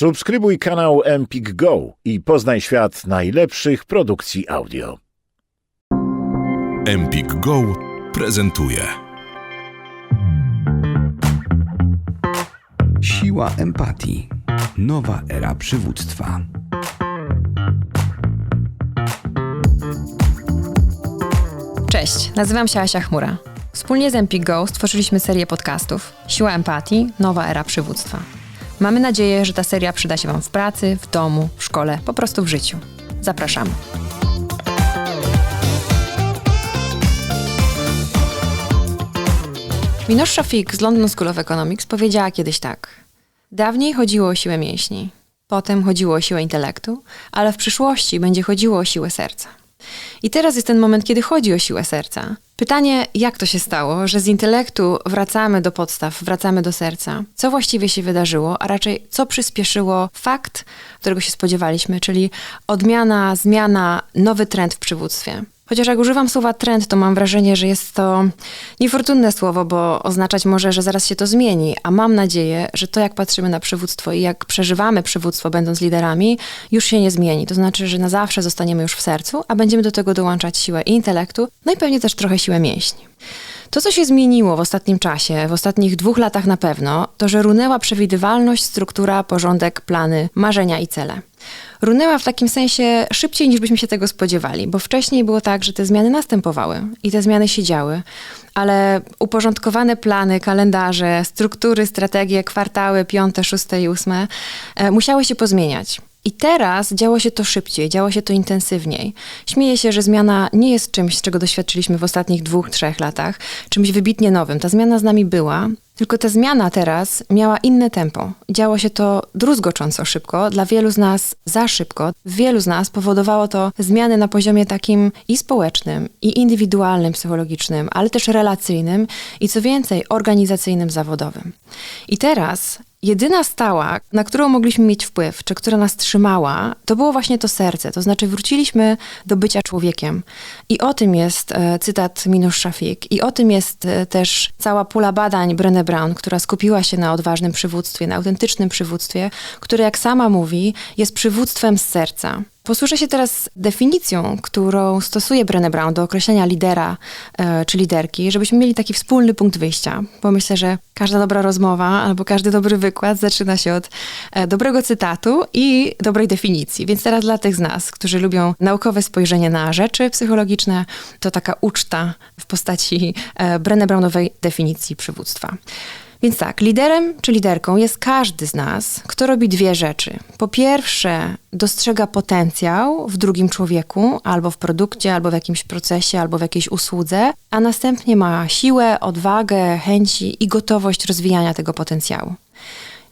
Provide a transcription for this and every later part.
Subskrybuj kanał Empik Go i poznaj świat najlepszych produkcji audio. Empik Go prezentuje. Siła empatii. Nowa era przywództwa. Cześć, nazywam się Asia Chmura. Wspólnie z Empik Go stworzyliśmy serię podcastów Siła empatii, nowa era przywództwa. Mamy nadzieję, że ta seria przyda się Wam w pracy, w domu, w szkole, po prostu w życiu. Zapraszamy. Minosh Shafik z London School of Economics powiedziała kiedyś tak. Dawniej chodziło o siłę mięśni, potem chodziło o siłę intelektu, ale w przyszłości będzie chodziło o siłę serca. I teraz jest ten moment, kiedy chodzi o siłę serca. Pytanie, jak to się stało, że z intelektu wracamy do podstaw, wracamy do serca? Co właściwie się wydarzyło, a raczej co przyspieszyło fakt, którego się spodziewaliśmy, czyli odmiana, zmiana, nowy trend w przywództwie? Chociaż jak używam słowa trend, to mam wrażenie, że jest to niefortunne słowo, bo oznaczać może, że zaraz się to zmieni, a mam nadzieję, że to jak patrzymy na przywództwo i jak przeżywamy przywództwo będąc liderami, już się nie zmieni. To znaczy, że na zawsze zostaniemy już w sercu, a będziemy do tego dołączać siłę intelektu, no i pewnie też trochę siłę mięśni. To, co się zmieniło w ostatnim czasie, w ostatnich dwóch latach na pewno, to, że runęła przewidywalność, struktura, porządek, plany, marzenia i cele. Runęła w takim sensie szybciej niż byśmy się tego spodziewali, bo wcześniej było tak, że te zmiany następowały i te zmiany się działy, ale uporządkowane plany, kalendarze, struktury, strategie, kwartały, piąte, szóste i ósme e, musiały się pozmieniać. I teraz działo się to szybciej, działo się to intensywniej. Śmieję się, że zmiana nie jest czymś, czego doświadczyliśmy w ostatnich dwóch, trzech latach, czymś wybitnie nowym. Ta zmiana z nami była, tylko ta zmiana teraz miała inne tempo. Działo się to druzgocząco szybko, dla wielu z nas za szybko. Wielu z nas powodowało to zmiany na poziomie takim i społecznym, i indywidualnym, psychologicznym, ale też relacyjnym i co więcej, organizacyjnym, zawodowym. I teraz Jedyna stała, na którą mogliśmy mieć wpływ, czy która nas trzymała, to było właśnie to serce. To znaczy wróciliśmy do bycia człowiekiem. I o tym jest e, cytat Minus Shafik. I o tym jest e, też cała pula badań Brené Brown, która skupiła się na odważnym przywództwie, na autentycznym przywództwie, które jak sama mówi, jest przywództwem z serca. Posłużę się teraz definicją, którą stosuje Brené Brown do określenia lidera e, czy liderki, żebyśmy mieli taki wspólny punkt wyjścia, bo myślę, że każda dobra rozmowa albo każdy dobry wykład zaczyna się od e, dobrego cytatu i dobrej definicji. Więc teraz dla tych z nas, którzy lubią naukowe spojrzenie na rzeczy psychologiczne, to taka uczta w postaci e, Brené Brownowej definicji przywództwa. Więc tak, liderem czy liderką jest każdy z nas, kto robi dwie rzeczy. Po pierwsze, dostrzega potencjał w drugim człowieku, albo w produkcie, albo w jakimś procesie, albo w jakiejś usłudze, a następnie ma siłę, odwagę, chęci i gotowość rozwijania tego potencjału.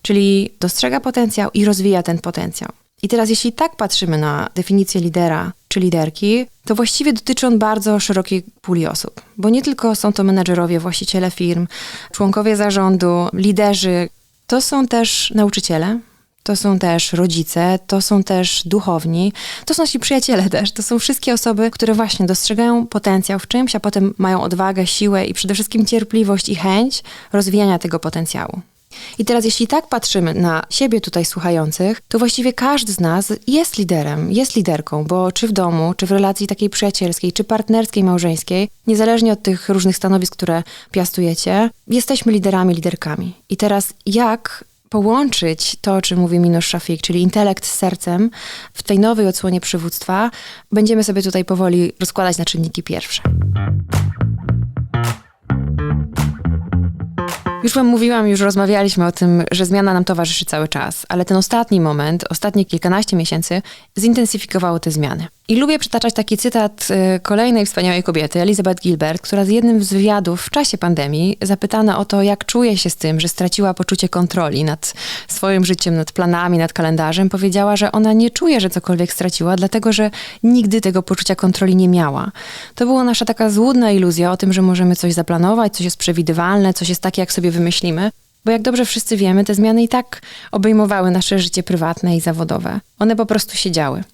Czyli dostrzega potencjał i rozwija ten potencjał. I teraz, jeśli tak patrzymy na definicję lidera czy liderki, to właściwie dotyczy on bardzo szerokiej puli osób, bo nie tylko są to menedżerowie, właściciele firm, członkowie zarządu, liderzy, to są też nauczyciele, to są też rodzice, to są też duchowni, to są nasi przyjaciele też, to są wszystkie osoby, które właśnie dostrzegają potencjał w czymś, a potem mają odwagę, siłę i przede wszystkim cierpliwość i chęć rozwijania tego potencjału. I teraz, jeśli tak patrzymy na siebie tutaj słuchających, to właściwie każdy z nas jest liderem, jest liderką, bo czy w domu, czy w relacji takiej przyjacielskiej, czy partnerskiej, małżeńskiej, niezależnie od tych różnych stanowisk, które piastujecie, jesteśmy liderami, liderkami. I teraz, jak połączyć to, o czym mówi Minos Szafik, czyli intelekt z sercem w tej nowej odsłonie przywództwa, będziemy sobie tutaj powoli rozkładać na czynniki pierwsze. Już wam mówiłam, już rozmawialiśmy o tym, że zmiana nam towarzyszy cały czas, ale ten ostatni moment, ostatnie kilkanaście miesięcy zintensyfikowało te zmiany. I lubię przytaczać taki cytat y, kolejnej wspaniałej kobiety, Elizabeth Gilbert, która z jednym z wywiadów w czasie pandemii zapytana o to, jak czuje się z tym, że straciła poczucie kontroli nad swoim życiem, nad planami, nad kalendarzem, powiedziała, że ona nie czuje, że cokolwiek straciła, dlatego że nigdy tego poczucia kontroli nie miała. To była nasza taka złudna iluzja o tym, że możemy coś zaplanować, coś jest przewidywalne, coś jest takie, jak sobie wymyślimy. Bo jak dobrze wszyscy wiemy, te zmiany i tak obejmowały nasze życie prywatne i zawodowe. One po prostu się działy.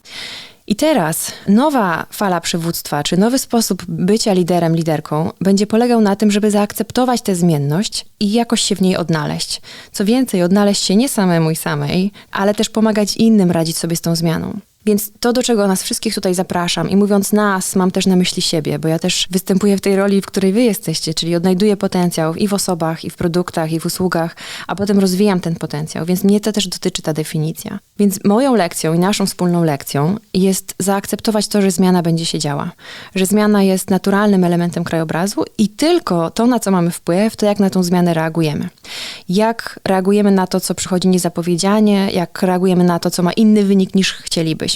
I teraz nowa fala przywództwa, czy nowy sposób bycia liderem, liderką będzie polegał na tym, żeby zaakceptować tę zmienność i jakoś się w niej odnaleźć. Co więcej, odnaleźć się nie samemu i samej, ale też pomagać innym radzić sobie z tą zmianą. Więc to, do czego nas wszystkich tutaj zapraszam, i mówiąc nas, mam też na myśli siebie, bo ja też występuję w tej roli, w której wy jesteście, czyli odnajduję potencjał i w osobach, i w produktach, i w usługach, a potem rozwijam ten potencjał, więc mnie to też dotyczy ta definicja. Więc moją lekcją i naszą wspólną lekcją jest zaakceptować to, że zmiana będzie się działa, że zmiana jest naturalnym elementem krajobrazu i tylko to, na co mamy wpływ, to jak na tą zmianę reagujemy. Jak reagujemy na to, co przychodzi niezapowiedzianie, jak reagujemy na to, co ma inny wynik niż chcielibyśmy.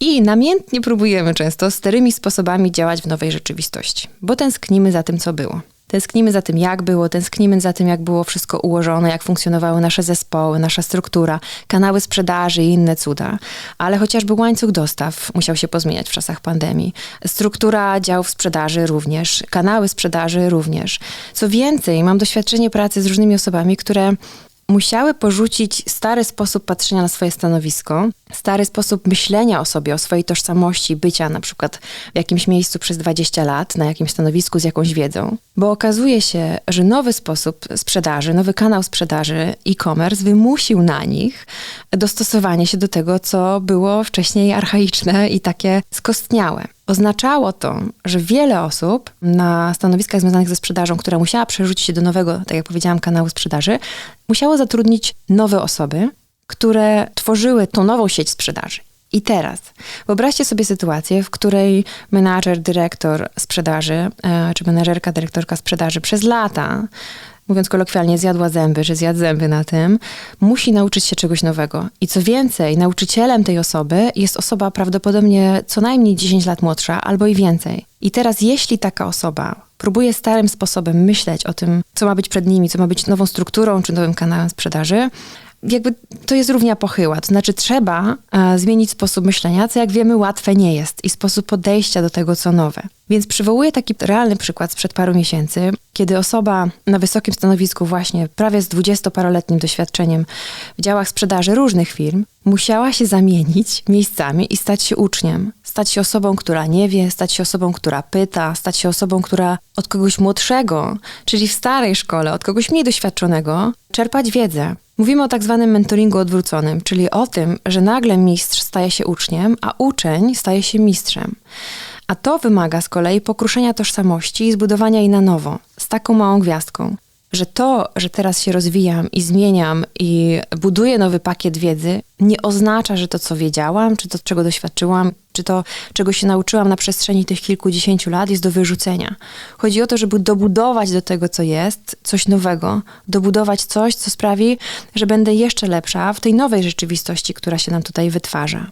I namiętnie próbujemy często starymi sposobami działać w nowej rzeczywistości, bo tęsknimy za tym, co było. Tęsknimy za tym, jak było, tęsknimy za tym, jak było wszystko ułożone, jak funkcjonowały nasze zespoły, nasza struktura, kanały sprzedaży i inne cuda. Ale chociażby łańcuch dostaw musiał się pozmieniać w czasach pandemii. Struktura działów sprzedaży również, kanały sprzedaży również. Co więcej, mam doświadczenie pracy z różnymi osobami, które musiały porzucić stary sposób patrzenia na swoje stanowisko, stary sposób myślenia o sobie, o swojej tożsamości, bycia na przykład w jakimś miejscu przez 20 lat, na jakimś stanowisku z jakąś wiedzą, bo okazuje się, że nowy sposób sprzedaży, nowy kanał sprzedaży e-commerce wymusił na nich dostosowanie się do tego, co było wcześniej archaiczne i takie skostniałe. Oznaczało to, że wiele osób na stanowiskach związanych ze sprzedażą, która musiała przerzucić się do nowego, tak jak powiedziałam, kanału sprzedaży, musiało zatrudnić nowe osoby, które tworzyły tą nową sieć sprzedaży. I teraz wyobraźcie sobie sytuację, w której menadżer, dyrektor sprzedaży, e, czy menadżerka, dyrektorka sprzedaży przez lata mówiąc kolokwialnie, zjadła zęby, że zjadł zęby na tym, musi nauczyć się czegoś nowego. I co więcej, nauczycielem tej osoby jest osoba prawdopodobnie co najmniej 10 lat młodsza albo i więcej. I teraz, jeśli taka osoba próbuje starym sposobem myśleć o tym, co ma być przed nimi, co ma być nową strukturą czy nowym kanałem sprzedaży, jakby to jest równia pochyła. To znaczy, trzeba e, zmienić sposób myślenia, co jak wiemy, łatwe nie jest i sposób podejścia do tego, co nowe. Więc przywołuję taki realny przykład sprzed paru miesięcy, kiedy osoba na wysokim stanowisku, właśnie prawie z dwudziestoparoletnim doświadczeniem w działach sprzedaży różnych firm, musiała się zamienić miejscami i stać się uczniem. Stać się osobą, która nie wie, stać się osobą, która pyta, stać się osobą, która od kogoś młodszego, czyli w starej szkole, od kogoś mniej doświadczonego, czerpać wiedzę. Mówimy o tak zwanym mentoringu odwróconym, czyli o tym, że nagle mistrz staje się uczniem, a uczeń staje się mistrzem. A to wymaga z kolei pokruszenia tożsamości i zbudowania jej na nowo, z taką małą gwiazdką, że to, że teraz się rozwijam i zmieniam i buduję nowy pakiet wiedzy, nie oznacza, że to, co wiedziałam, czy to, czego doświadczyłam, czy to, czego się nauczyłam na przestrzeni tych kilkudziesięciu lat, jest do wyrzucenia. Chodzi o to, żeby dobudować do tego, co jest, coś nowego, dobudować coś, co sprawi, że będę jeszcze lepsza w tej nowej rzeczywistości, która się nam tutaj wytwarza.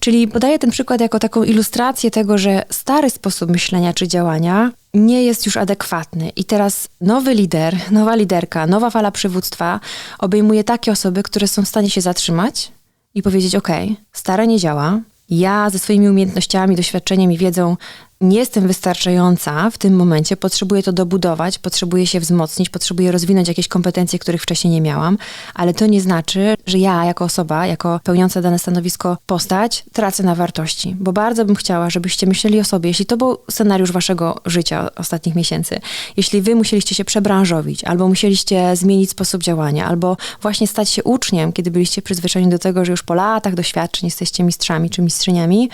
Czyli podaję ten przykład jako taką ilustrację tego, że stary sposób myślenia czy działania nie jest już adekwatny. I teraz nowy lider, nowa liderka, nowa fala przywództwa obejmuje takie osoby, które są w stanie się zatrzymać i powiedzieć: OK, stare nie działa. Ja ze swoimi umiejętnościami, doświadczeniem i wiedzą nie jestem wystarczająca w tym momencie, potrzebuję to dobudować, potrzebuję się wzmocnić, potrzebuję rozwinąć jakieś kompetencje, których wcześniej nie miałam, ale to nie znaczy, że ja jako osoba, jako pełniąca dane stanowisko postać, tracę na wartości, bo bardzo bym chciała, żebyście myśleli o sobie, jeśli to był scenariusz waszego życia ostatnich miesięcy, jeśli wy musieliście się przebranżowić, albo musieliście zmienić sposób działania, albo właśnie stać się uczniem, kiedy byliście przyzwyczajeni do tego, że już po latach doświadczeń jesteście mistrzami czy mistrzyniami,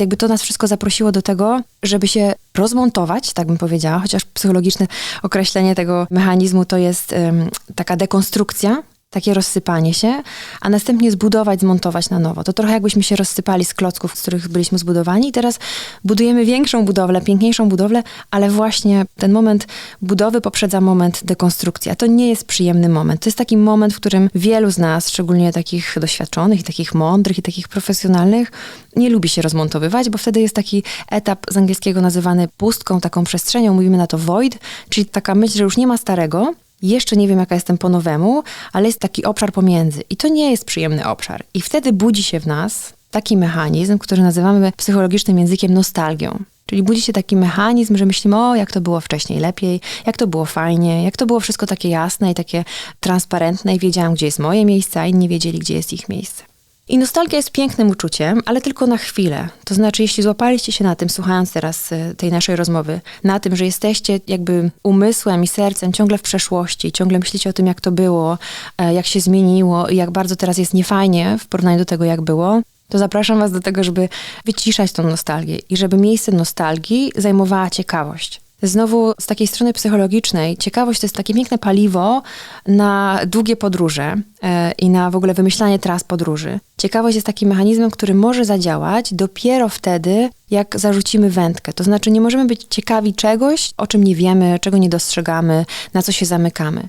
jakby to nas wszystko zaprosiło do tego, żeby się rozmontować, tak bym powiedziała, chociaż psychologiczne określenie tego mechanizmu to jest um, taka dekonstrukcja, takie rozsypanie się, a następnie zbudować, zmontować na nowo. To trochę jakbyśmy się rozsypali z klocków, z których byliśmy zbudowani i teraz budujemy większą budowlę, piękniejszą budowlę, ale właśnie ten moment budowy poprzedza moment dekonstrukcji. A to nie jest przyjemny moment. To jest taki moment, w którym wielu z nas, szczególnie takich doświadczonych i takich mądrych i takich profesjonalnych, nie lubi się rozmontowywać, bo wtedy jest taki etap z angielskiego nazywany pustką, taką przestrzenią, mówimy na to void, czyli taka myśl, że już nie ma starego, jeszcze nie wiem, jaka jestem po nowemu, ale jest taki obszar pomiędzy. I to nie jest przyjemny obszar. I wtedy budzi się w nas taki mechanizm, który nazywamy psychologicznym językiem nostalgią. Czyli budzi się taki mechanizm, że myślimy, o, jak to było wcześniej lepiej, jak to było fajnie, jak to było wszystko takie jasne i takie transparentne i wiedziałam, gdzie jest moje miejsce, a inni wiedzieli, gdzie jest ich miejsce. I nostalgia jest pięknym uczuciem, ale tylko na chwilę. To znaczy, jeśli złapaliście się na tym, słuchając teraz e, tej naszej rozmowy, na tym, że jesteście jakby umysłem i sercem ciągle w przeszłości, ciągle myślicie o tym, jak to było, e, jak się zmieniło i jak bardzo teraz jest niefajnie w porównaniu do tego, jak było, to zapraszam Was do tego, żeby wyciszać tą nostalgię i żeby miejsce nostalgii zajmowała ciekawość. Znowu z takiej strony psychologicznej, ciekawość to jest takie piękne paliwo na długie podróże e, i na w ogóle wymyślanie tras podróży. Ciekawość jest takim mechanizmem, który może zadziałać dopiero wtedy, jak zarzucimy wędkę. To znaczy, nie możemy być ciekawi czegoś, o czym nie wiemy, czego nie dostrzegamy, na co się zamykamy.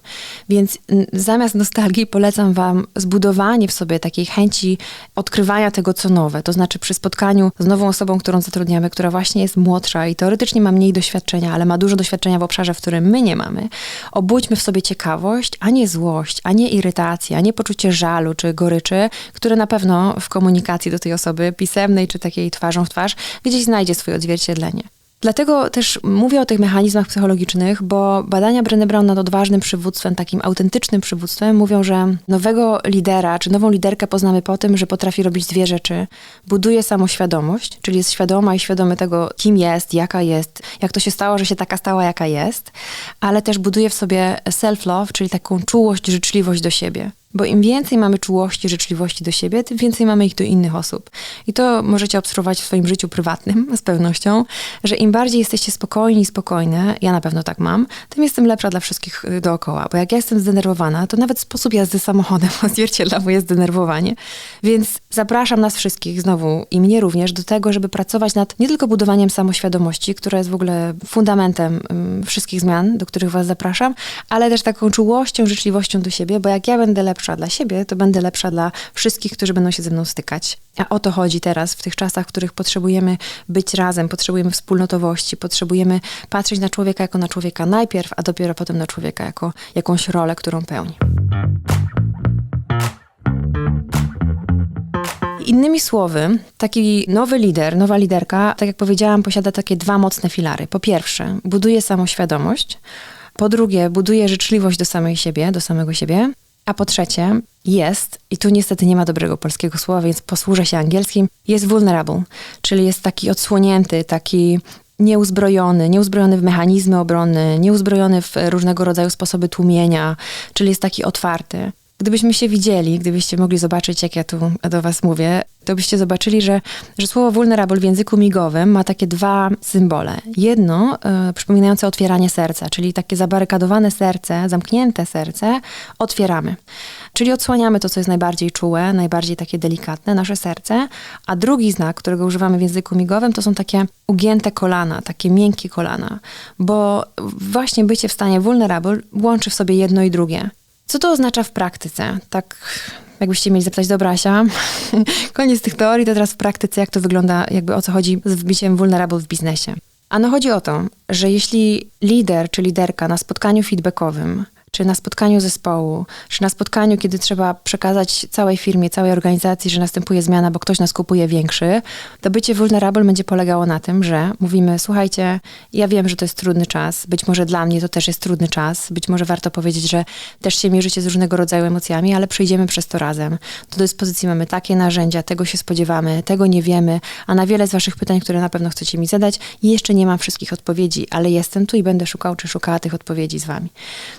Więc zamiast nostalgii polecam Wam zbudowanie w sobie takiej chęci odkrywania tego, co nowe. To znaczy, przy spotkaniu z nową osobą, którą zatrudniamy, która właśnie jest młodsza i teoretycznie ma mniej doświadczenia, ale ma dużo doświadczenia w obszarze, w którym my nie mamy, obudźmy w sobie ciekawość, a nie złość, a nie irytację, a nie poczucie żalu czy goryczy, które na pewno w komunikacji do tej osoby pisemnej czy takiej twarzą w twarz gdzieś znajdzie swoje odzwierciedlenie. Dlatego też mówię o tych mechanizmach psychologicznych, bo badania Brené Brown nad odważnym przywództwem, takim autentycznym przywództwem, mówią, że nowego lidera czy nową liderkę poznamy po tym, że potrafi robić dwie rzeczy. Buduje samoświadomość, czyli jest świadoma i świadomy tego, kim jest, jaka jest, jak to się stało, że się taka stała, jaka jest, ale też buduje w sobie self-love, czyli taką czułość, życzliwość do siebie. Bo im więcej mamy czułości, życzliwości do siebie, tym więcej mamy ich do innych osób. I to możecie obserwować w swoim życiu prywatnym z pewnością, że im bardziej jesteście spokojni i spokojne, ja na pewno tak mam, tym jestem lepsza dla wszystkich y, dookoła. Bo jak ja jestem zdenerwowana, to nawet sposób jazdy samochodem odzwierciedla moje zdenerwowanie. Więc zapraszam nas wszystkich znowu i mnie również do tego, żeby pracować nad nie tylko budowaniem samoświadomości, która jest w ogóle fundamentem ym, wszystkich zmian, do których was zapraszam, ale też taką czułością, życzliwością do siebie, bo jak ja będę lepsza dla siebie, to będę lepsza dla wszystkich, którzy będą się ze mną stykać. A o to chodzi teraz, w tych czasach, w których potrzebujemy być razem, potrzebujemy wspólnotowości, potrzebujemy patrzeć na człowieka jako na człowieka najpierw, a dopiero potem na człowieka jako jakąś rolę, którą pełni. Innymi słowy, taki nowy lider, nowa liderka, tak jak powiedziałam, posiada takie dwa mocne filary. Po pierwsze, buduje samoświadomość. Po drugie, buduje życzliwość do samej siebie, do samego siebie. A po trzecie, jest, i tu niestety nie ma dobrego polskiego słowa, więc posłużę się angielskim, jest vulnerable, czyli jest taki odsłonięty, taki nieuzbrojony, nieuzbrojony w mechanizmy obrony, nieuzbrojony w różnego rodzaju sposoby tłumienia, czyli jest taki otwarty. Gdybyśmy się widzieli, gdybyście mogli zobaczyć, jak ja tu do was mówię, to byście zobaczyli, że, że słowo vulnerable w języku migowym ma takie dwa symbole. Jedno e, przypominające otwieranie serca, czyli takie zabarykadowane serce, zamknięte serce, otwieramy. Czyli odsłaniamy to, co jest najbardziej czułe, najbardziej takie delikatne, nasze serce. A drugi znak, którego używamy w języku migowym, to są takie ugięte kolana, takie miękkie kolana. Bo właśnie bycie w stanie vulnerable łączy w sobie jedno i drugie. Co to oznacza w praktyce? Tak, jakbyście mieli zapytać, dobra Asia, koniec tych teorii, to teraz w praktyce, jak to wygląda, jakby o co chodzi z wbiciem vulnerable w biznesie. Ano chodzi o to, że jeśli lider czy liderka na spotkaniu feedbackowym czy na spotkaniu zespołu, czy na spotkaniu, kiedy trzeba przekazać całej firmie, całej organizacji, że następuje zmiana, bo ktoś nas kupuje większy, to bycie vulnerable będzie polegało na tym, że mówimy, słuchajcie, ja wiem, że to jest trudny czas, być może dla mnie to też jest trudny czas, być może warto powiedzieć, że też się mierzycie z różnego rodzaju emocjami, ale przejdziemy przez to razem. Do dyspozycji mamy takie narzędzia, tego się spodziewamy, tego nie wiemy, a na wiele z waszych pytań, które na pewno chcecie mi zadać, jeszcze nie mam wszystkich odpowiedzi, ale jestem tu i będę szukał czy szukała tych odpowiedzi z wami.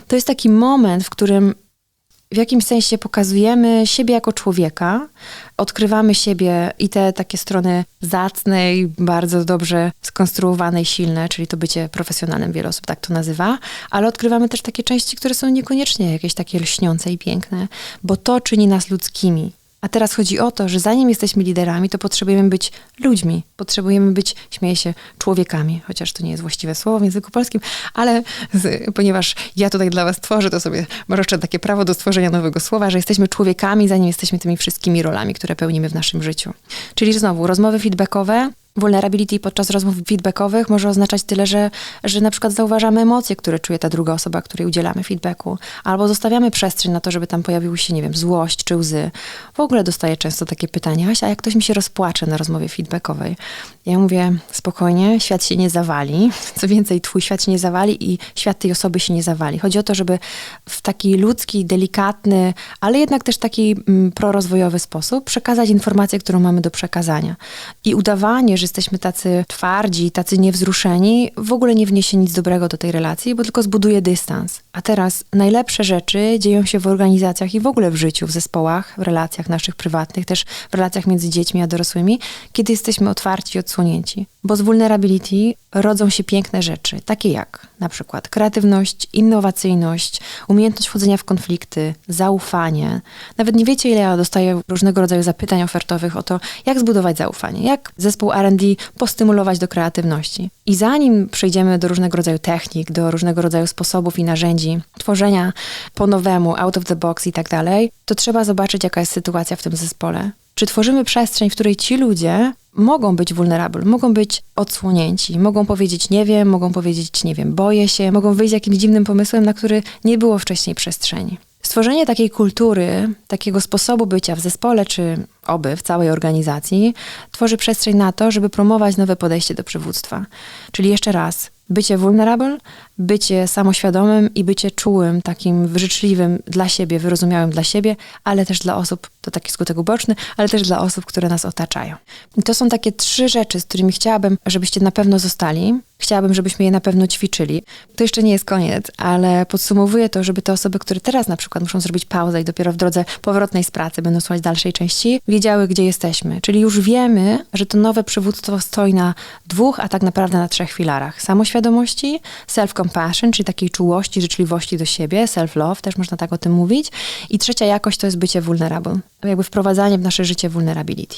To jest taki moment, w którym w jakimś sensie pokazujemy siebie jako człowieka, odkrywamy siebie i te takie strony zacne i bardzo dobrze skonstruowane i silne, czyli to bycie profesjonalnym, wiele osób tak to nazywa, ale odkrywamy też takie części, które są niekoniecznie jakieś takie lśniące i piękne, bo to czyni nas ludzkimi. A teraz chodzi o to, że zanim jesteśmy liderami, to potrzebujemy być ludźmi, potrzebujemy być, śmieję się, człowiekami, chociaż to nie jest właściwe słowo w języku polskim, ale z, ponieważ ja tutaj dla was tworzę, to sobie może jeszcze takie prawo do stworzenia nowego słowa, że jesteśmy człowiekami, zanim jesteśmy tymi wszystkimi rolami, które pełnimy w naszym życiu. Czyli znowu, rozmowy feedbackowe Vulnerability podczas rozmów feedbackowych może oznaczać tyle, że, że na przykład zauważamy emocje, które czuje ta druga osoba, której udzielamy feedbacku, albo zostawiamy przestrzeń na to, żeby tam pojawiły się, nie wiem, złość czy łzy. W ogóle dostaję często takie pytania, Asia, jak ktoś mi się rozpłacze na rozmowie feedbackowej? Ja mówię, spokojnie, świat się nie zawali. Co więcej, twój świat się nie zawali i świat tej osoby się nie zawali. Chodzi o to, żeby w taki ludzki, delikatny, ale jednak też taki mm, prorozwojowy sposób przekazać informację, którą mamy do przekazania. I udawanie, że jesteśmy tacy twardzi, tacy niewzruszeni, w ogóle nie wniesie nic dobrego do tej relacji, bo tylko zbuduje dystans. A teraz najlepsze rzeczy dzieją się w organizacjach i w ogóle w życiu, w zespołach, w relacjach naszych prywatnych, też w relacjach między dziećmi a dorosłymi, kiedy jesteśmy otwarci i Bo z vulnerability rodzą się piękne rzeczy, takie jak na przykład kreatywność, innowacyjność, umiejętność wchodzenia w konflikty, zaufanie. Nawet nie wiecie, ile ja dostaję różnego rodzaju zapytań ofertowych o to, jak zbudować zaufanie, jak zespół R&D postymulować do kreatywności. I zanim przejdziemy do różnego rodzaju technik, do różnego rodzaju sposobów i narzędzi tworzenia po nowemu, out of the box i tak dalej, to trzeba zobaczyć, jaka jest sytuacja w tym zespole. Czy tworzymy przestrzeń, w której ci ludzie mogą być vulnerable, mogą być odsłonięci, mogą powiedzieć nie wiem, mogą powiedzieć nie wiem, boję się, mogą wyjść z jakimś dziwnym pomysłem, na który nie było wcześniej przestrzeni. Stworzenie takiej kultury, takiego sposobu bycia w zespole, czy oby w całej organizacji, tworzy przestrzeń na to, żeby promować nowe podejście do przywództwa. Czyli jeszcze raz, bycie vulnerable, bycie samoświadomym i bycie czułym, takim życzliwym dla siebie, wyrozumiałym dla siebie, ale też dla osób, to taki skutek uboczny, ale też dla osób, które nas otaczają. I to są takie trzy rzeczy, z którymi chciałabym, żebyście na pewno zostali. Chciałabym, żebyśmy je na pewno ćwiczyli. To jeszcze nie jest koniec, ale podsumowuję to, żeby te osoby, które teraz na przykład muszą zrobić pauzę i dopiero w drodze powrotnej z pracy będą słuchać dalszej części, wiedziały, gdzie jesteśmy. Czyli już wiemy, że to nowe przywództwo stoi na dwóch, a tak naprawdę na trzech filarach. Samoświadomości, self-compassion, czyli takiej czułości, życzliwości do siebie, self-love, też można tak o tym mówić. I trzecia jakość to jest bycie vulnerable. Jakby wprowadzanie w nasze życie vulnerability.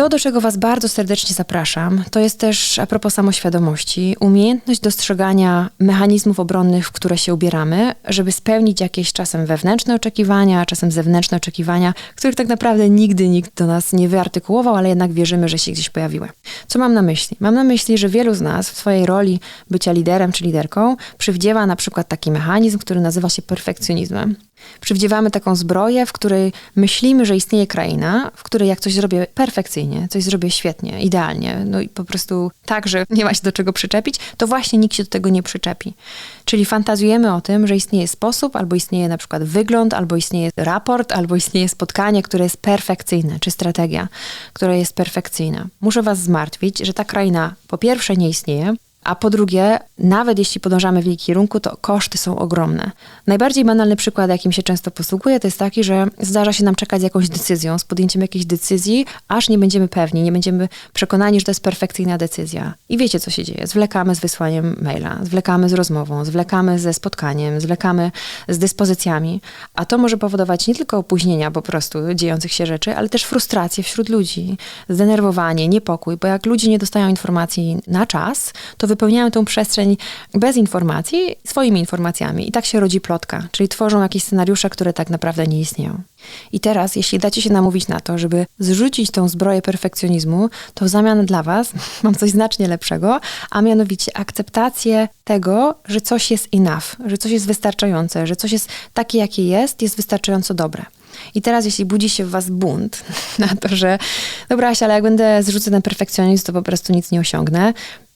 To, do czego Was bardzo serdecznie zapraszam, to jest też a propos samoświadomości, umiejętność dostrzegania mechanizmów obronnych, w które się ubieramy, żeby spełnić jakieś czasem wewnętrzne oczekiwania, czasem zewnętrzne oczekiwania, których tak naprawdę nigdy nikt do nas nie wyartykułował, ale jednak wierzymy, że się gdzieś pojawiły. Co mam na myśli? Mam na myśli, że wielu z nas w swojej roli bycia liderem czy liderką przywdziewa na przykład taki mechanizm, który nazywa się perfekcjonizmem. Przywdziewamy taką zbroję, w której myślimy, że istnieje kraina, w której jak coś zrobię perfekcyjnie, coś zrobię świetnie, idealnie, no i po prostu tak, że nie ma się do czego przyczepić, to właśnie nikt się do tego nie przyczepi. Czyli fantazjujemy o tym, że istnieje sposób, albo istnieje na przykład wygląd, albo istnieje raport, albo istnieje spotkanie, które jest perfekcyjne, czy strategia, która jest perfekcyjna. Muszę was zmartwić, że ta kraina po pierwsze nie istnieje, a po drugie, nawet jeśli podążamy w jej kierunku, to koszty są ogromne. Najbardziej banalny przykład, jakim się często posługuję, to jest taki, że zdarza się nam czekać z jakąś decyzją, z podjęciem jakiejś decyzji, aż nie będziemy pewni, nie będziemy przekonani, że to jest perfekcyjna decyzja. I wiecie, co się dzieje. Zwlekamy z wysłaniem maila, zwlekamy z rozmową, zwlekamy ze spotkaniem, zwlekamy z dyspozycjami, a to może powodować nie tylko opóźnienia po prostu dziejących się rzeczy, ale też frustrację wśród ludzi, zdenerwowanie, niepokój, bo jak ludzie nie dostają informacji na czas, to wypełniają tą przestrzeń bez informacji swoimi informacjami. I tak się rodzi plotka, czyli tworzą jakieś scenariusze, które tak naprawdę nie istnieją. I teraz, jeśli dacie się namówić na to, żeby zrzucić tą zbroję perfekcjonizmu, to w zamian dla Was mam coś znacznie lepszego, a mianowicie akceptację tego, że coś jest enough, że coś jest wystarczające, że coś jest takie, jakie jest, jest wystarczająco dobre. I teraz, jeśli budzi się w was bunt na to, że dobra, Asia, ale jak będę zrzucę ten perfekcjonizm, to po prostu nic nie osiągnę,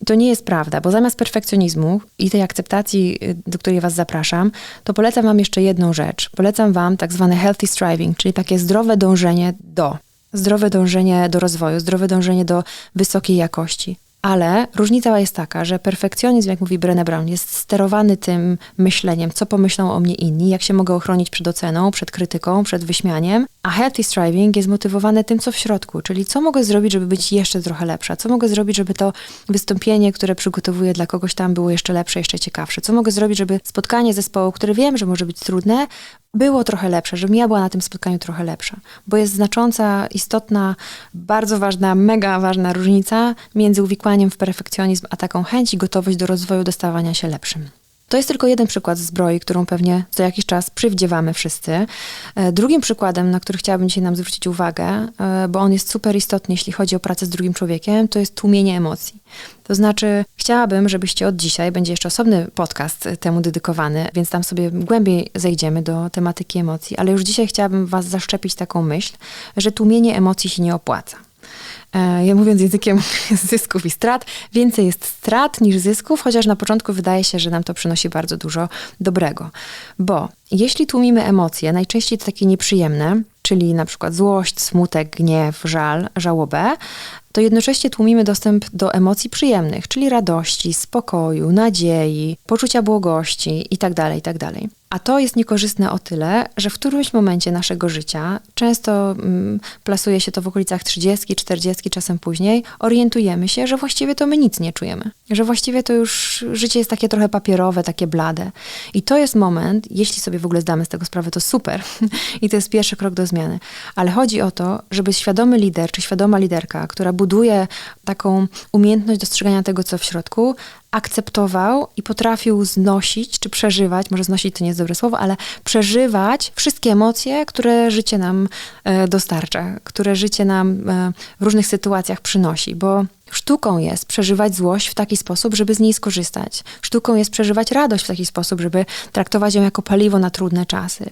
to nie jest prawda, bo zamiast perfekcjonizmu i tej akceptacji, y, do której was zapraszam, to polecam wam jeszcze jedną rzecz. Polecam wam tak zwane healthy striving, czyli takie zdrowe dążenie do. Zdrowe dążenie do rozwoju, zdrowe dążenie do wysokiej jakości. Ale różnica jest taka, że perfekcjonizm, jak mówi Brené Brown, jest sterowany tym myśleniem, co pomyślą o mnie inni, jak się mogę ochronić przed oceną, przed krytyką, przed wyśmianiem. A healthy striving jest motywowany tym, co w środku, czyli co mogę zrobić, żeby być jeszcze trochę lepsza, co mogę zrobić, żeby to wystąpienie, które przygotowuję dla kogoś tam było jeszcze lepsze, jeszcze ciekawsze, co mogę zrobić, żeby spotkanie zespołu, które wiem, że może być trudne, było trochę lepsze, żebym ja była na tym spotkaniu trochę lepsza. Bo jest znacząca, istotna, bardzo ważna, mega ważna różnica między uwikłaniem w perfekcjonizm, a taką chęć i gotowość do rozwoju, do stawania się lepszym. To jest tylko jeden przykład zbroi, którą pewnie co jakiś czas przywdziewamy wszyscy. E, Drugim przykładem, na który chciałabym dzisiaj nam zwrócić uwagę, e, bo on jest super istotny, jeśli chodzi o pracę z drugim człowiekiem, to jest tłumienie emocji. To znaczy, chciałabym, żebyście od dzisiaj, będzie jeszcze osobny podcast temu dedykowany, więc tam sobie głębiej zejdziemy do tematyki emocji, ale już dzisiaj chciałabym Was zaszczepić taką myśl, że tłumienie emocji się nie opłaca. E, Ja mówiąc językiem zysków i strat, więcej jest strat niż zysków, chociaż na początku wydaje się, że nam to przynosi bardzo dużo dobrego. Bo jeśli tłumimy emocje, najczęściej to takie nieprzyjemne, czyli na przykład złość, smutek, gniew, żal, żałobę, to jednocześnie tłumimy dostęp do emocji przyjemnych, czyli radości, spokoju, nadziei, poczucia błogości itd., itd. A to jest niekorzystne o tyle, że w którymś momencie naszego życia, często mm, plasuje się to w okolicach 30, 40, czasem później, orientujemy się, że właściwie to my nic nie czujemy. Że właściwie to już życie jest takie trochę papierowe, takie blade. I to jest moment, jeśli sobie w ogóle zdamy z tego sprawę, to super. I to jest pierwszy krok do zmiany. Ale chodzi o to, żeby świadomy lider czy świadoma liderka, która buduje taką umiejętność dostrzegania tego, co w środku, akceptował i potrafił znosić czy przeżywać, może znosić to nie jest dobre słowo, ale przeżywać wszystkie emocje, które życie nam e, dostarcza, które życie nam e, w różnych sytuacjach przynosi, bo Sztuką jest przeżywać złość w taki sposób, żeby z niej skorzystać. Sztuką jest przeżywać radość w taki sposób, żeby traktować ją jako paliwo na trudne czasy.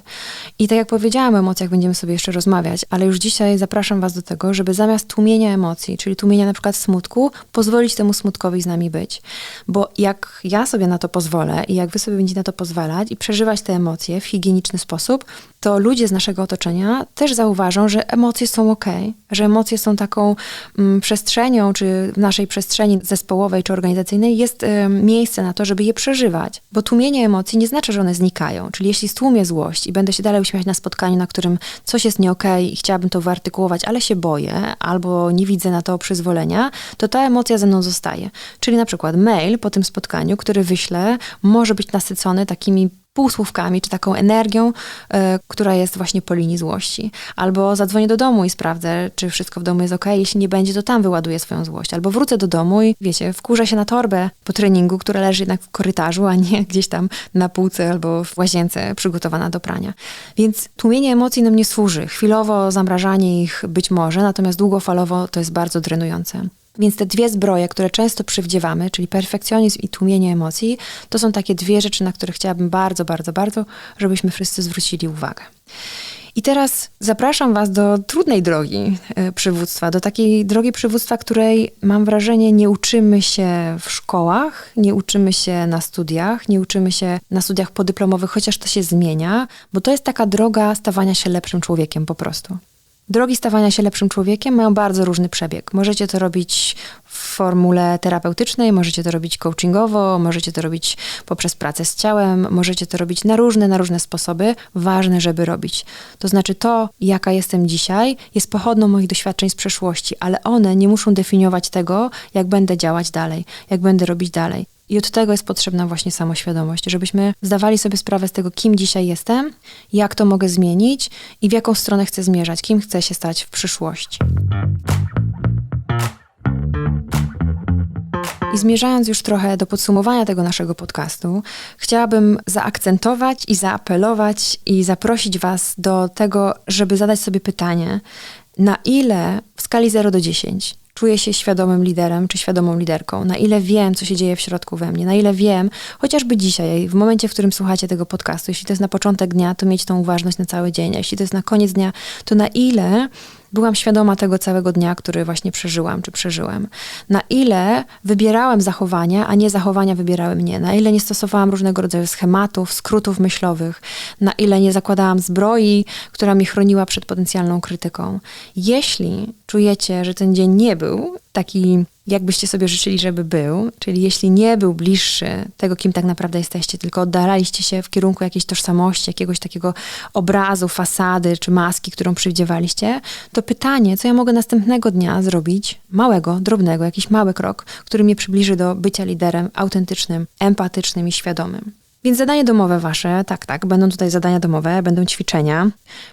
I tak jak powiedziałam o emocjach, będziemy sobie jeszcze rozmawiać, ale już dzisiaj zapraszam Was do tego, żeby zamiast tłumienia emocji, czyli tłumienia na przykład smutku, pozwolić temu smutkowi z nami być. Bo jak ja sobie na to pozwolę i jak Wy sobie będziecie na to pozwalać i przeżywać te emocje w higieniczny sposób, to ludzie z naszego otoczenia też zauważą, że emocje są ok, że emocje są taką mm, przestrzenią, czy w naszej przestrzeni zespołowej czy organizacyjnej jest miejsce na to, żeby je przeżywać. Bo tłumienie emocji nie znaczy, że one znikają. Czyli jeśli stłumię złość i będę się dalej uśmiechać na spotkaniu, na którym coś jest nie okej i chciałabym to wyartykułować, ale się boję albo nie widzę na to przyzwolenia, to ta emocja ze mną zostaje. Czyli na przykład mail po tym spotkaniu, który wyślę, może być nasycony takimi półsłówkami, czy taką energią, e, która jest właśnie po linii złości. Albo zadzwonię do domu i sprawdzę, czy wszystko w domu jest ok. Jeśli nie będzie, to tam wyładuję swoją złość. Albo wrócę do domu i wiecie, wkurzę się na torbę po treningu, która leży jednak w korytarzu, a nie gdzieś tam na półce albo w łazience przygotowana do prania. Więc tłumienie emocji nam nie służy. Chwilowo zamrażanie ich być może, natomiast długofalowo to jest bardzo drenujące. Więc te dwie zbroje, które często przywdziewamy, czyli perfekcjonizm i tłumienie emocji, to są takie dwie rzeczy, na które chciałabym bardzo, bardzo, bardzo, żebyśmy wszyscy zwrócili uwagę. I teraz zapraszam Was do trudnej drogi e, przywództwa, do takiej drogi przywództwa, której mam wrażenie nie uczymy się w szkołach, nie uczymy się na studiach, nie uczymy się na studiach podyplomowych, chociaż to się zmienia, bo to jest taka droga stawania się lepszym człowiekiem po prostu. Drogi stawania się lepszym człowiekiem mają bardzo różny przebieg. Możecie to robić w formule terapeutycznej, możecie to robić coachingowo, możecie to robić poprzez pracę z ciałem, możecie to robić na różne, na różne sposoby. Ważne, żeby robić. To znaczy to, jaka jestem dzisiaj, jest pochodną moich doświadczeń z przeszłości, ale one nie muszą definiować tego, jak będę działać dalej, jak będę robić dalej. I od tego jest potrzebna właśnie samoświadomość, żebyśmy zdawali sobie sprawę z tego, kim dzisiaj jestem, jak to mogę zmienić i w jaką stronę chcę zmierzać, kim chcę się stać w przyszłości. I zmierzając już trochę do podsumowania tego naszego podcastu, chciałabym zaakcentować i zaapelować i zaprosić Was do tego, żeby zadać sobie pytanie, na ile w skali 0 do 10 czuję się świadomym liderem czy świadomą liderką, na ile wiem, co się dzieje w środku we mnie, na ile wiem, chociażby dzisiaj, w momencie, w którym słuchacie tego podcastu, jeśli to jest na początek dnia, to mieć tą uważność na cały dzień, jeśli to jest na koniec dnia, to na ile byłam świadoma tego całego dnia, który właśnie przeżyłam czy przeżyłem. Na ile wybierałem zachowania, a nie zachowania wybierały mnie. Na ile nie stosowałam różnego rodzaju schematów, skrótów myślowych. Na ile nie zakładałam zbroi, która mnie chroniła przed potencjalną krytyką. Jeśli czujecie, że ten dzień nie był taki, jakbyście sobie życzyli, żeby był, czyli jeśli nie był bliższy tego, kim tak naprawdę jesteście, tylko oddalaliście się w kierunku jakiejś tożsamości, jakiegoś takiego obrazu, fasady czy maski, którą przywdziewaliście, to pytanie, co ja mogę następnego dnia zrobić, małego, drobnego, jakiś mały krok, który mnie przybliży do bycia liderem autentycznym, empatycznym i świadomym. Więc zadanie domowe wasze, tak, tak, będą tutaj zadania domowe, będą ćwiczenia.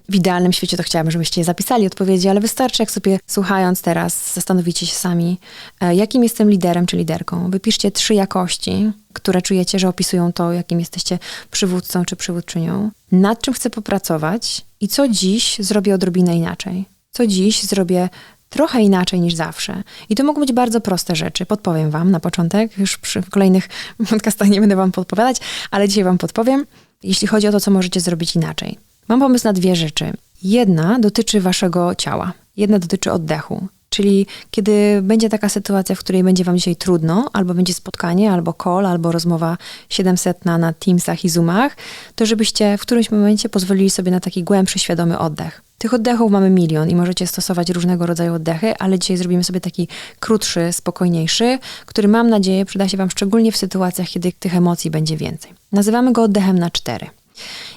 W idealnym świecie to chciałabym, żebyście zapisali, odpowiedzi, ale wystarczy, jak sobie słuchając teraz, zastanowicie się sami, e, jakim jestem liderem czy liderką. Wypiszcie trzy jakości, które czujecie, że opisują to, jakim jesteście przywódcą czy przywódczynią. Nad czym chcę popracować i co dziś zrobię odrobinę inaczej. Co dziś zrobię trochę inaczej niż zawsze. I to mogą być bardzo proste rzeczy. Podpowiem Wam na początek, już przy kolejnych podcastach nie będę Wam podpowiadać, ale dzisiaj Wam podpowiem, jeśli chodzi o to, co możecie zrobić inaczej. Mam pomysł na dwie rzeczy. Jedna dotyczy Waszego ciała, jedna dotyczy oddechu. Czyli kiedy będzie taka sytuacja, w której będzie Wam dzisiaj trudno, albo będzie spotkanie, albo call, albo rozmowa 700 na, na Teamsach i Zoomach, to żebyście w którymś momencie pozwolili sobie na taki głębszy, świadomy oddech. Tych oddechów mamy milion i możecie stosować różnego rodzaju oddechy, ale dzisiaj zrobimy sobie taki krótszy, spokojniejszy, który mam nadzieję przyda się Wam szczególnie w sytuacjach, kiedy tych emocji będzie więcej. Nazywamy go oddechem na cztery.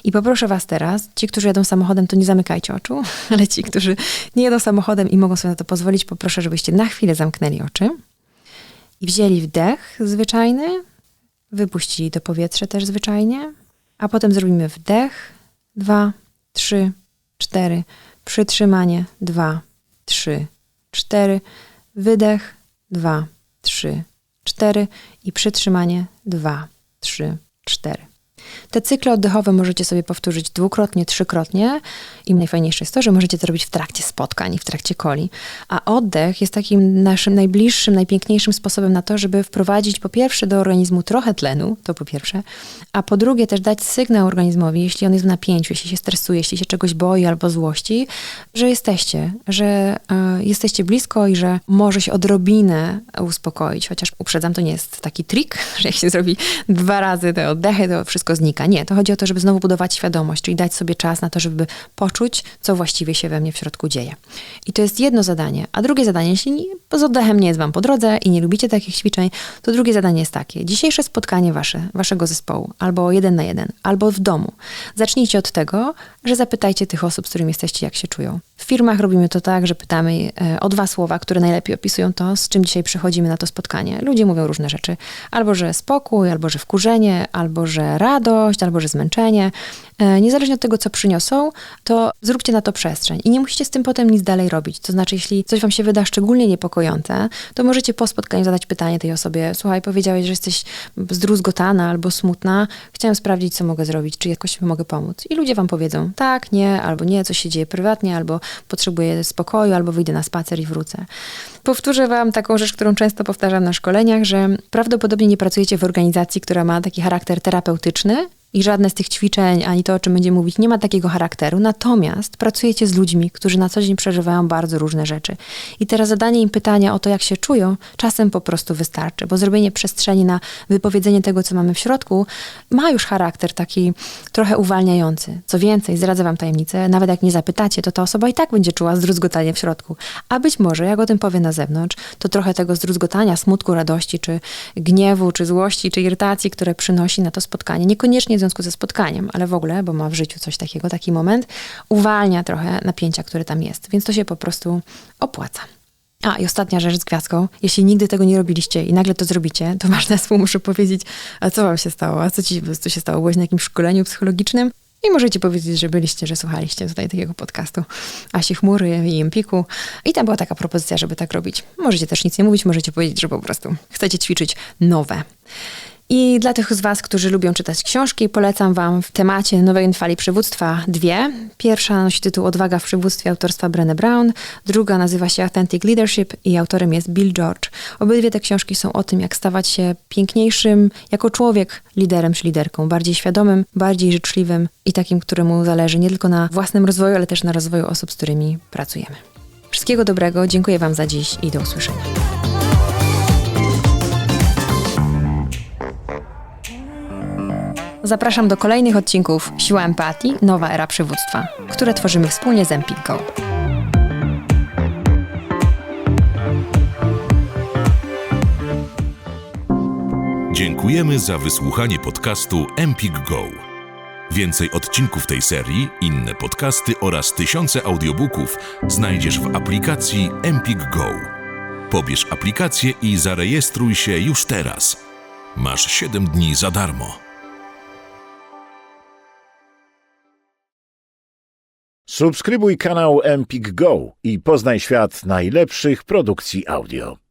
I poproszę Was teraz, ci, którzy jadą samochodem, to nie zamykajcie oczu, ale ci, którzy nie jadą samochodem i mogą sobie na to pozwolić, poproszę, żebyście na chwilę zamknęli oczy i wzięli wdech zwyczajny, wypuścili to powietrze też zwyczajnie, a potem zrobimy wdech, dwa, trzy, cztery, przytrzymanie, dwa, trzy, cztery, wydech, dwa, trzy, cztery i przytrzymanie, dwa, trzy, cztery. Te cykle oddechowe możecie sobie powtórzyć dwukrotnie, trzykrotnie i najfajniejsze jest to, że możecie to robić w trakcie spotkań, w trakcie coli. A oddech jest takim naszym najbliższym, najpiękniejszym sposobem na to, żeby wprowadzić po pierwsze do organizmu trochę tlenu, to po pierwsze, a po drugie też dać sygnał organizmowi, jeśli on jest w napięciu, jeśli się stresuje, jeśli się czegoś boi albo złości, że jesteście, że y, jesteście blisko i że może się odrobinę uspokoić. Chociaż uprzedzam, to nie jest taki trik, że jak się zrobi dwa razy te oddechy, to wszystko znika. Nie, to chodzi o to, żeby znowu budować świadomość, czyli dać sobie czas na to, żeby poczuć, co właściwie się we mnie w środku dzieje. I to jest jedno zadanie. A drugie zadanie, jeśli nie, z oddechem nie jest wam po drodze i nie lubicie takich ćwiczeń, to drugie zadanie jest takie. Dzisiejsze spotkanie wasze, waszego zespołu, albo jeden na jeden, albo w domu. Zacznijcie od tego, że zapytajcie tych osób, z którymi jesteście, jak się czują. W firmach robimy to tak, że pytamy e, o dwa słowa, które najlepiej opisują to, z czym dzisiaj przychodzimy na to spotkanie. Ludzie mówią różne rzeczy. Albo, że spokój, albo, że wkurzenie, albo, że radość, albo, że zmęczenie. E, Niezależnie od tego, co przyniosą, to zróbcie na to przestrzeń. I nie musicie z tym potem nic dalej robić. To znaczy, jeśli coś wam się wyda szczególnie niepokojące, to możecie po spotkaniu zadać pytanie tej osobie. Słuchaj, powiedziałeś, że jesteś zdruzgotana albo smutna. Chciałem sprawdzić, co mogę zrobić, czy jakoś mogę pomóc. I ludzie wam powiedzą tak, nie, albo nie, coś się dzieje prywatnie, albo potrzebuję spokoju, albo wyjdę na spacer i wrócę. Powtórzę wam taką rzecz, którą często powtarzam na szkoleniach, że prawdopodobnie nie pracujecie w organizacji, która ma taki charakter terapeutyczny, i żadne z tych ćwiczeń, ani to, o czym będziemy mówić, nie ma takiego charakteru. Natomiast pracujecie z ludźmi, którzy na co dzień przeżywają bardzo różne rzeczy. I teraz zadanie im pytania o to, jak się czują, czasem po prostu wystarczy, bo zrobienie przestrzeni na wypowiedzenie tego, co mamy w środku, ma już charakter taki trochę uwalniający. Co więcej, zdradzę wam tajemnicę, nawet jak nie zapytacie, to ta osoba i tak będzie czuła zdruzgotanie w środku. A być może, jak o tym powie na zewnątrz, to trochę tego zdruzgotania, smutku, radości, czy gniewu, czy złości, czy irytacji, które przynosi na to spotkanie, niekoniecznie związku ze spotkaniem, ale w ogóle, bo ma w życiu coś takiego, taki moment, uwalnia trochę napięcia, które tam jest. Więc to się po prostu opłaca. A i ostatnia rzecz z gwiazdką. Jeśli nigdy tego nie robiliście i nagle to zrobicie, to wasz zespół muszę powiedzieć, a co wam się stało? A co ci co się stało? Byłeś na jakimś szkoleniu psychologicznym? I możecie powiedzieć, że byliście, że słuchaliście tutaj takiego podcastu Asi Chmury i Empiku. I tam była taka propozycja, żeby tak robić. Możecie też nic nie mówić, możecie powiedzieć, że po prostu chcecie ćwiczyć nowe. I dla tych z Was, którzy lubią czytać książki, polecam Wam w temacie nowej fali przywództwa dwie. Pierwsza nosi tytuł Odwaga w przywództwie autorstwa Brené Brown, druga nazywa się Authentic Leadership i autorem jest Bill George. Obydwie te książki są o tym, jak stawać się piękniejszym jako człowiek liderem czy liderką, bardziej świadomym, bardziej życzliwym i takim, któremu zależy nie tylko na własnym rozwoju, ale też na rozwoju osób, z którymi pracujemy. Wszystkiego dobrego, dziękuję Wam za dziś i do usłyszenia. Zapraszam do kolejnych odcinków Siła Empatii, Nowa Era Przywództwa, które tworzymy wspólnie z Empik Go. Dziękujemy za wysłuchanie podcastu Empik Go. Więcej odcinków tej serii, inne podcasty oraz tysiące audiobooków znajdziesz w aplikacji Empik Go. Pobierz aplikację i zarejestruj się już teraz. Masz 7 dni za darmo. Subskrybuj kanał Empik Go i poznaj świat najlepszych produkcji audio.